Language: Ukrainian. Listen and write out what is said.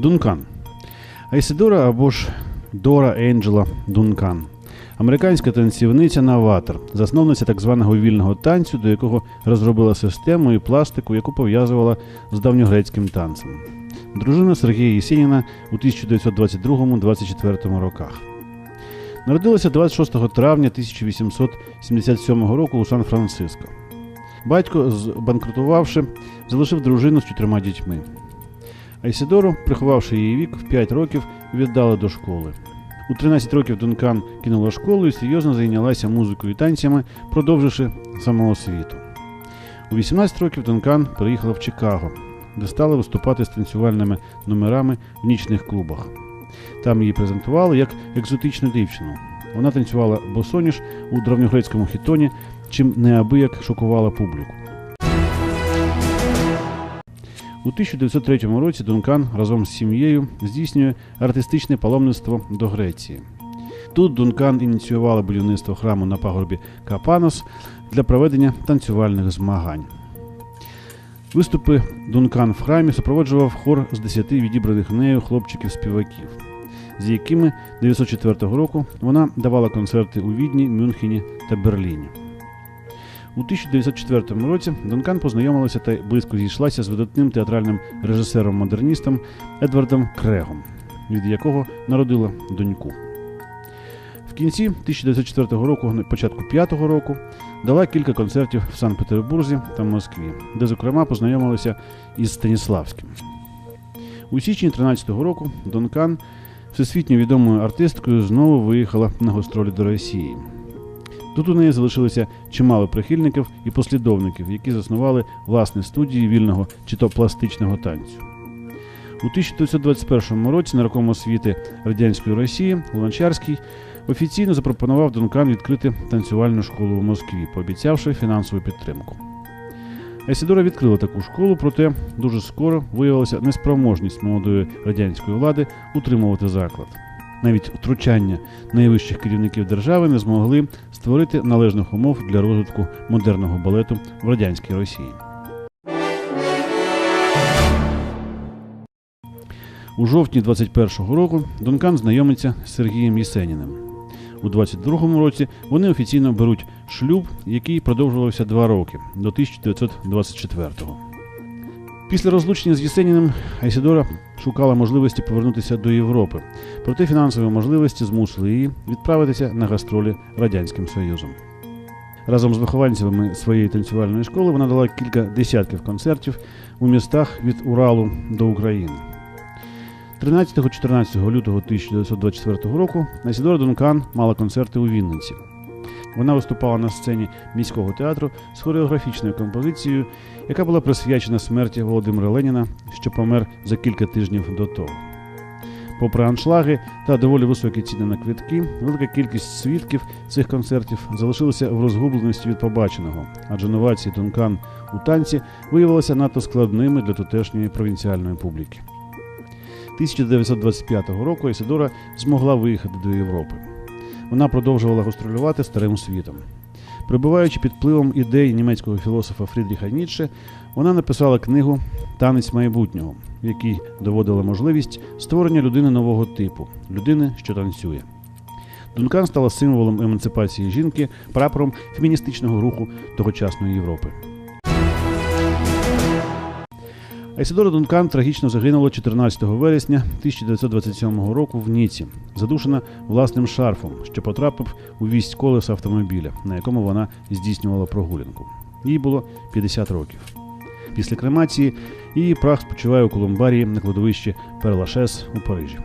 Дункан. Айсидора або ж Дора Енджела Дункан. Американська танцівниця новатор, засновниця так званого вільного танцю, до якого розробила систему і пластику, яку пов'язувала з давньогрецьким танцем. Дружина Сергія Єсеніна у 1922-24 роках. Народилася 26 травня 1877 року у Сан-Франциско. Батько, збанкрутувавши, залишив дружину з чотирма дітьми. Айсідору, приховавши її вік в 5 років, віддали до школи. У 13 років Дункан кинула школу і серйозно зайнялася музикою і танцями, продовживши самоосвіту. У 18 років Дункан переїхала в Чикаго, де стала виступати з танцювальними номерами в нічних клубах. Там її презентували як екзотичну дівчину. Вона танцювала босоніж у древньогрецькому хітоні, чим неабияк шокувала публіку. У 1903 році Дункан разом з сім'єю здійснює артистичне паломництво до Греції. Тут Дункан ініціювала будівництво храму на пагорбі Капанос для проведення танцювальних змагань. Виступи Дункан в храмі супроводжував хор з 10 відібраних нею хлопчиків-співаків, з якими 904 року вона давала концерти у Відні, Мюнхені та Берліні. У 1904 році Дункан познайомилася та близько зійшлася з видатним театральним режисером-модерністом Едвардом Крегом, від якого народила доньку. В кінці 1904 року, на початку 5 року, дала кілька концертів в Санкт-Петербурзі та Москві, де, зокрема, познайомилася із Станіславським. У січні 13 року Дункан, всесвітньо відомою артисткою, знову виїхала на гастролі до Росії. Тут у неї залишилося чимало прихильників і послідовників, які заснували власні студії вільного чи то пластичного танцю. У 1921 році нарком освіти радянської Росії Луначарський офіційно запропонував Дункан відкрити танцювальну школу у Москві, пообіцявши фінансову підтримку. Айсідора відкрила таку школу, проте дуже скоро виявилася неспроможність молодої радянської влади утримувати заклад. Навіть втручання найвищих керівників держави не змогли створити належних умов для розвитку модерного балету в радянській Росії. У жовтні 21-го року Дункан знайомиться з Сергієм Єсеніним. У 22-му році вони офіційно беруть шлюб, який продовжувався два роки до 1924-го. Після розлучення з Єсеніним Айсідора шукала можливості повернутися до Європи, проте фінансові можливості змусили її відправитися на гастролі Радянським Союзом. Разом з вихованцями своєї танцювальної школи вона дала кілька десятків концертів у містах від Уралу до України. 13-14 лютого 1924 року Айсідора Дункан мала концерти у Вінниці. Вона виступала на сцені міського театру з хореографічною композицією, яка була присвячена смерті Володимира Леніна, що помер за кілька тижнів до того. Попри аншлаги та доволі високі ціни на квитки, велика кількість свідків цих концертів залишилася в розгубленості від побаченого, адже новації Дункан у танці виявилися надто складними для тутешньої провінціальної публіки. 1925 року Ісидора змогла виїхати до Європи. Вона продовжувала гастролювати старим світом. Прибуваючи під впливом ідей німецького філософа Фрідріха Ніцше, вона написала книгу Танець майбутнього, в якій доводила можливість створення людини нового типу людини, що танцює. Дункан стала символом емансипації жінки, прапором феміністичного руху тогочасної Європи. Айсидора Дункан трагічно загинула 14 вересня 1927 року в Ніці, задушена власним шарфом, що потрапив у вість колеса автомобіля, на якому вона здійснювала прогулянку. Їй було 50 років. Після кремації її прах спочиває у Колумбарії на кладовищі Перлашес у Парижі.